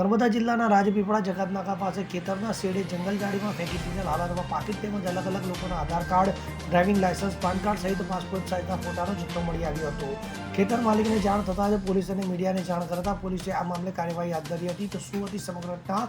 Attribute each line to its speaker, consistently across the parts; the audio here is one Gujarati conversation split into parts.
Speaker 1: નર્મદા જિલ્લાના રાજપીપળા જગતનાકા પાસે ખેતરના શેડે જંગલ ગાડીમાં ફેંકી દીધેલ હાલતમાં પાકીટ તેમજ અલગ અલગ લોકોના Aadhaar card, driving licence PAN card સહિત પાસપોર્ટ સહિતના ફોટાનો જથ્થો મળી આવ્યો હતો. ખેતર માલિકને જાણ થતાં જ પોલીસ અને મીડિયાને જાણ કરતા પોલીસે આ મામલે કાર્યવાહી હાથ ધરી હતી. તો શું હતી સમગ્ર ઘટના?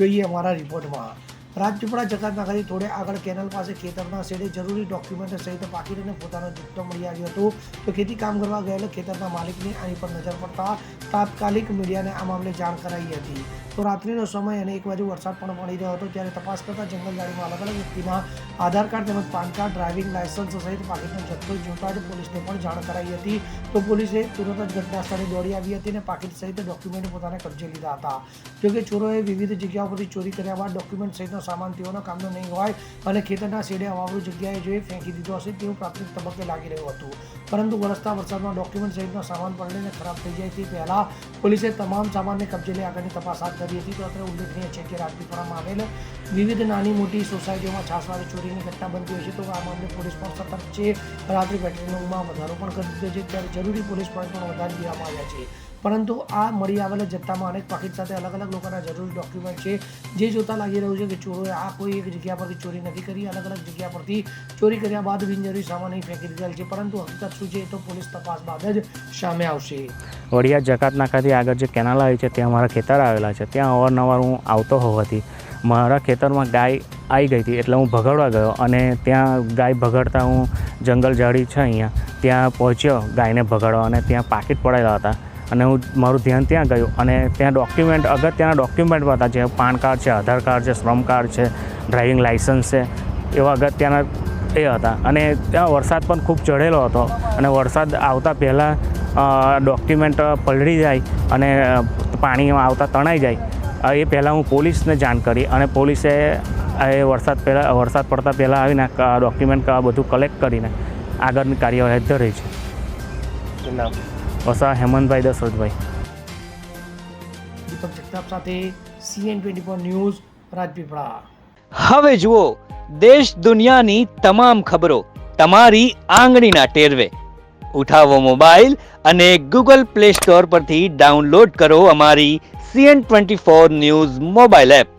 Speaker 1: જોઈએ અમારા રિપોર્ટમાં. રાજપીપળા જકાતનાકાથી થોડે આગળ કેનલ પાસે ખેતરના શેડે જરૂરી ડોક્યુમેન્ટ સહિત પાકીને પોતાનો જથ્થો મળી આવ્યો હતો. તો ખેતી કામ કરવા ગયેલા ખેતરના માલિકની આની પર નજર પડતા તાત્કાલિક મીડિયાને આ મામલે જાણ કરાઈ હતી. તો રાત્રિનો સમય અને એક બાજુ વરસાદ પણ પડી રહ્યો હતો. ત્યારે તપાસ કરતા જંગલદારીમાં અલગ અલગ વ્યક્તિમાં આધાર કાર્ડ તેમજ પાન કાર્ડ, ડ્રાઇવિંગ લાયસન્સ સહિત પાકીટનો જથ્થો જોતા જ પોલીસને પણ જાણ કરાઈ હતી. તો પોલીસે તુરંત જ ઘટના સ્થળે દોડી આવી હતી અને પાકીટ સહિત ડોક્યુમેન્ટ પોતાને કબજે લીધા હતા. જોકે ચોરોએ વિવિધ જગ્યાઓ પરથી ચોરી કર્યા બાદ ડોક્યુમેન્ટ સહિતનો સામાન તેઓનો કામનો નહીં હોય અને ખેતરના શેડે અવાવરૂ જગ્યાએ જોઈ ફેંકી દીધો હશે તેવું પ્રાથમિક તબક્કે લાગી રહ્યું હતું. પરંતુ વરસતા વરસાદમાં ડોક્યુમેન્ટ સહિતનો સામાન પલળીને ખરાબ થઈ જાય તે પહેલા પોલીસે તમામ સામાનને કબજે લઈ આગળની તપાસ હાથ ધરી હતી. તો અત્રે ઉલ્લેખનીય છે કે રાજપીપળામાં આવેલ વિવિધ નાની મોટી સોસાયટીઓમાં છાસવાળી ચોરીની ઘટના બનતી હોય છે. તો આ મામલે પોલીસ પણ સતર્ક છે. રાત્રિ પેટ્રોલિંગમાં વધારો પણ કરી દીધો છે. ત્યારે જરૂરી પોલીસ પોઈન્ટ પણ વધારી દેવામાં આવ્યા છે. પરંતુ આ મળી આવેલા જથ્થામાં અનેક પાકીટ સાથે અલગ અલગ લોકોના જરૂરી ડોક્યુમેન્ટ છે. જે જોતા લાગી રહ્યું છે કે ચોરોએ આ કોઈ એક જગ્યા પરથી ચોરી નથી કરી, અલગ અલગ જગ્યા પરથી ચોરી કર્યા બાદ બિનજરૂરી સામાન અહીં ફેંકી દીધેલ છે. પરંતુ હકીકત શું છે એ તો પોલીસ તપાસ બાદ જ સામે આવશે.
Speaker 2: વડિયા જકાત નાકાથી આગળ જે કેનાલ આવી છે, ત્યાં મારા ખેતર આવેલા છે. ત્યાં અવારનવાર હું આવતો હોવાથી મારા ખેતરમાં ગાય આવી ગઈ હતી એટલે હું ભગાડવા ગયો અને ત્યાં ગાય ભગાડતા હું જંગલ ઝાડી છે અહીંયા, ત્યાં પહોંચ્યો ગાયને ભગાડવા અને ત્યાં પાકીટ પડાયેલા હતા. અને હું મારું ધ્યાન ત્યાં ગયું અને ત્યાં ડોક્યુમેન્ટ અગત્યના ડોક્યુમેન્ટ હતા જે પાન કાર્ડ છે, આધાર કાર્ડ છે, શ્રમ કાર્ડ છે ડ્રાઇવિંગ લાઇસન્સ છે, એવા અગત્યના એ હતા. અને ત્યાં વરસાદ પણ ખૂબ ચઢેલો હતો અને વરસાદ આવતા પહેલાં ડોક્યુમેન્ટ પલળી જાય અને પાણીમાં આવતા તણાઈ જાય. એ પહેલાં હું પોલીસને જાણ કરી અને પોલીસે એ વરસાદ પહેલાં, વરસાદ પડતા પહેલાં આવીને ડોક્યુમેન્ટ બધું કલેક્ટ કરીને આગળની કાર્યવાહી હાથ ધરી છે. વસા હેમંતભાઈ દશરથભાઈ
Speaker 1: દીપક જગતાપ સાથે CN twenty four news Rajpipla.
Speaker 3: હવે જુઓ દેશ દુનિયાની તમામ ખબરો તમારી આંગળીના ટેરવે. ઉઠાવો મોબાઈલ અને ગૂગલ પ્લે સ્ટોર પરથી ડાઉનલોડ કરો અમારી CN twenty four news mobile app.